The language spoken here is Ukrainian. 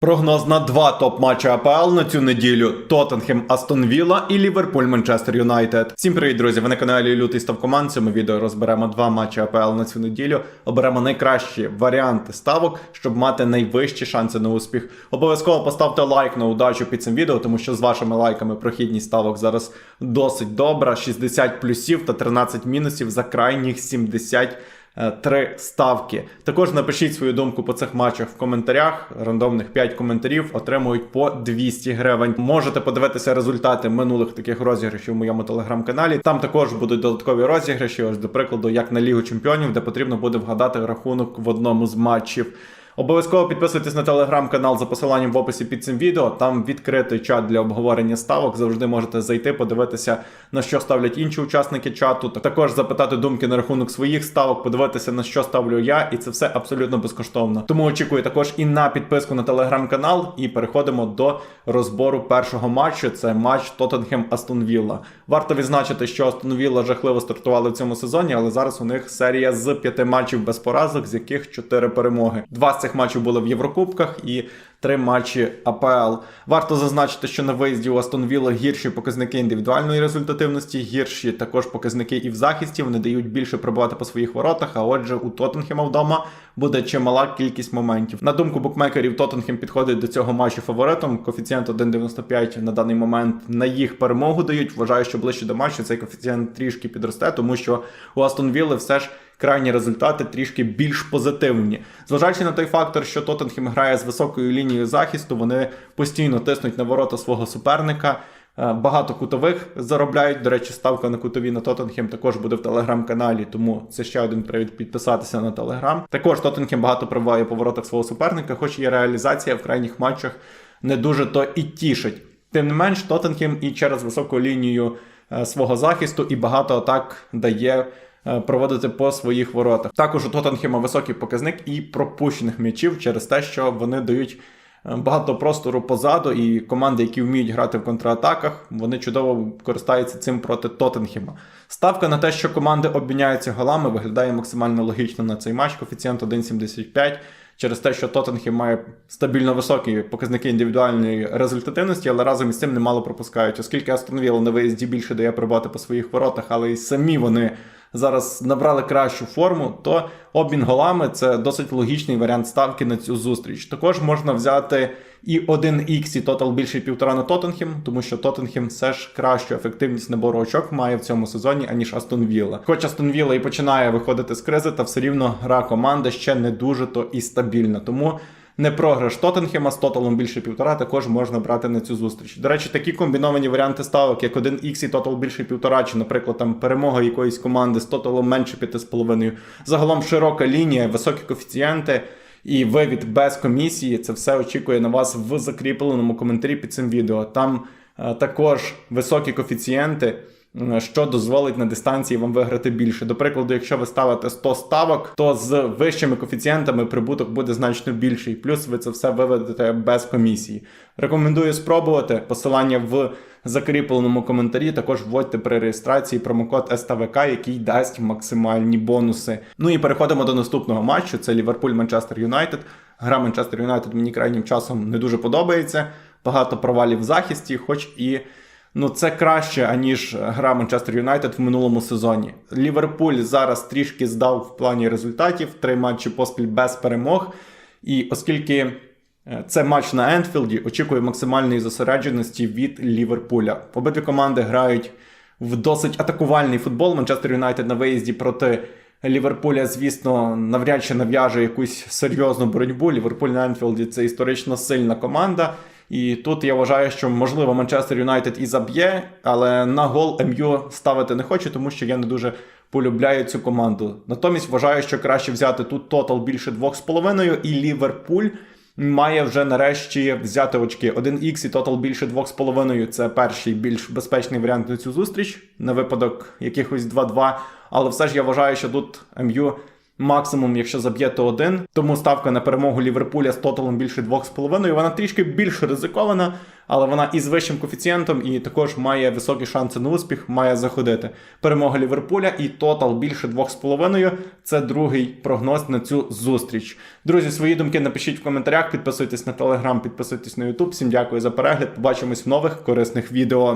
Прогноз на два топ-матчі АПЛ на цю неділю: Тоттенхем Астон Вілла і Ліверпуль Манчестер Юнайтед. Всім привіт, друзі! Ви на каналі Лютий Став Команд. В Цьому відео розберемо два матчі АПЛ на цю неділю. Оберемо найкращі варіанти ставок, щоб мати найвищі шанси на успіх. Обов'язково поставте лайк на удачу під цим відео, тому що з вашими лайками прохідність ставок зараз досить добра. 60 плюсів та 13 мінусів за крайніх 70 е, Три ставки. Також напишіть свою думку по цих матчах в коментарях. Рандомних 5 коментарів отримують по 200 гривень. Можете подивитися результати минулих таких розіграшів в моєму телеграм-каналі. Там також будуть додаткові розіграші. Ось до прикладу, як на Лігу Чемпіонів, де потрібно буде вгадати рахунок в одному з матчів. Обов'язково підписуйтесь на телеграм-канал за посиланням в описі під цим відео. Там відкритий чат для обговорення ставок. Завжди можете зайти, подивитися на що ставлять інші учасники чату. Також запитати думки на рахунок своїх ставок, подивитися на що ставлю я, і це все абсолютно безкоштовно. Тому очікую також і на підписку на телеграм-канал. І переходимо до розбору першого матчу. Це матч Тоттенхем Астон Вілла. Варто відзначити, що Астон Вілла жахливо стартували в цьому сезоні, але зараз у них серія з п'яти матчів без поразок, з яких чотири перемоги. Два з цих матчів були в Єврокубках і три матчі АПЛ. Варто зазначити, що на виїзді у Астон Вілла гірші показники індивідуальної результативності, гірші також показники і в захисті. Вони дають більше пробувати по своїх воротах. А отже, у Тоттенхема вдома буде чимала кількість моментів. На думку букмекерів, Тоттенхем підходить до цього матчу фаворитом. Коефіцієнт 1,95 на даний момент на їх перемогу дають. Вважаю, що ближче до матчу цей коефіцієнт трішки підросте, тому що у Астон Вілли все ж крайні результати трішки більш позитивні. Зважаючи на той фактор, що Тоттенхем грає з високою лінією захисту, вони постійно тиснуть на ворота свого суперника. Е, Багато кутових заробляють. До речі, ставка на кутові на Тоттенхем також буде в телеграм-каналі, тому це ще один привід підписатися на телеграм. Також Тоттенхем багато пробиває по воротах свого суперника, хоч і реалізація в крайніх матчах не дуже то і тішить. Тим не менш, Тоттенхем і через високу лінію е, свого захисту і багато атак дає проводити по своїх воротах. Також у Тоттенхема високий показник і пропущених м'ячів через те, що вони дають е, багато простору позаду, і команди, які вміють грати в контратаках, вони чудово користаються цим проти Тоттенхема. Ставка на те, що команди обміняються голами, виглядає максимально логічно на цей матч. Коефіцієнт 1,75 через те, що Тоттенхем має стабільно високі показники індивідуальної результативності, але разом із цим немало пропускають, оскільки Астон Вілла на виїзді більше дає прибати по своїх воротах, але й самі вони зараз набрали кращу форму, то обмін голами це досить логічний варіант ставки на цю зустріч. Також можна взяти і 1х і тотал більше півтора на Тоттенхем, тому що Тоттенхем все ж кращу ефективність набору очок має в цьому сезоні, аніж Астон Вілла. Хоч Астон Вілла і починає виходити з кризи, та все рівно гра команди ще не дуже то і стабільна. Тому не програш Тоттенхема з тоталом більше півтора, також можна брати на цю зустріч. До речі, такі комбіновані варіанти ставок, як 1х і тотал більше півтора, чи, наприклад, там перемога якоїсь команди з тоталом менше 5,5. Загалом широка лінія, високі коефіцієнти. І вивід без комісії, це все очікує на вас в закріпленому коментарі під цим відео. Там е, також високі коефіцієнти, що дозволить на дистанції вам виграти більше. До прикладу, якщо ви ставите 100 ставок, то з вищими коефіцієнтами прибуток буде значно більший. Плюс ви це все виведете без комісії. Рекомендую спробувати посилання в закріпленому коментарі. Також вводьте при реєстрації промокод СТВК, який дасть максимальні бонуси. Ну і переходимо до наступного матчу. Це Ліверпуль Манчестер Юнайтед. Гра Манчестер Юнайтед мені крайнім часом не дуже подобається. Багато провалів в захисті, хоч і. Ну, це краще, аніж гра Манчестер Юнайтед в минулому сезоні. Ліверпуль зараз трішки здав в плані результатів, три матчі поспіль без перемог. І оскільки е, це матч на Енфілді, очікую максимальної зосередженості від Ліверпуля. Обидві команди грають в досить атакувальний футбол. Манчестер Юнайтед на виїзді проти Ліверпуля, звісно, навряд чи нав'яже якусь серйозну боротьбу. Ліверпуль на Енфілді це історично сильна команда. І тут я вважаю, що можливо Манчестер Юнайтед і заб'є, але на гол МЮ ставити не хочу, тому що я не дуже полюбляю цю команду. Натомість вважаю, що краще взяти тут тотал більше 2,5 і Ліверпуль. Має вже нарешті взяти очки. 1х і тотал більше 2,5 це перший більш безпечний варіант на цю зустріч на випадок якихось 2-2. Але все ж я вважаю, що тут МЮ Максимум, якщо заб'єте один. Тому ставка на перемогу Ліверпуля з тоталом більше 2,5. Вона трішки більш ризикована, але вона із вищим коефіцієнтом і також має високі шанси на успіх, має заходити. Перемога Ліверпуля і тотал більше 2,5. Це другий прогноз на цю зустріч. Друзі, свої думки напишіть в коментарях, підписуйтесь на телеграм, підписуйтесь на Ютуб. Всім дякую за перегляд. Побачимось в нових корисних відео.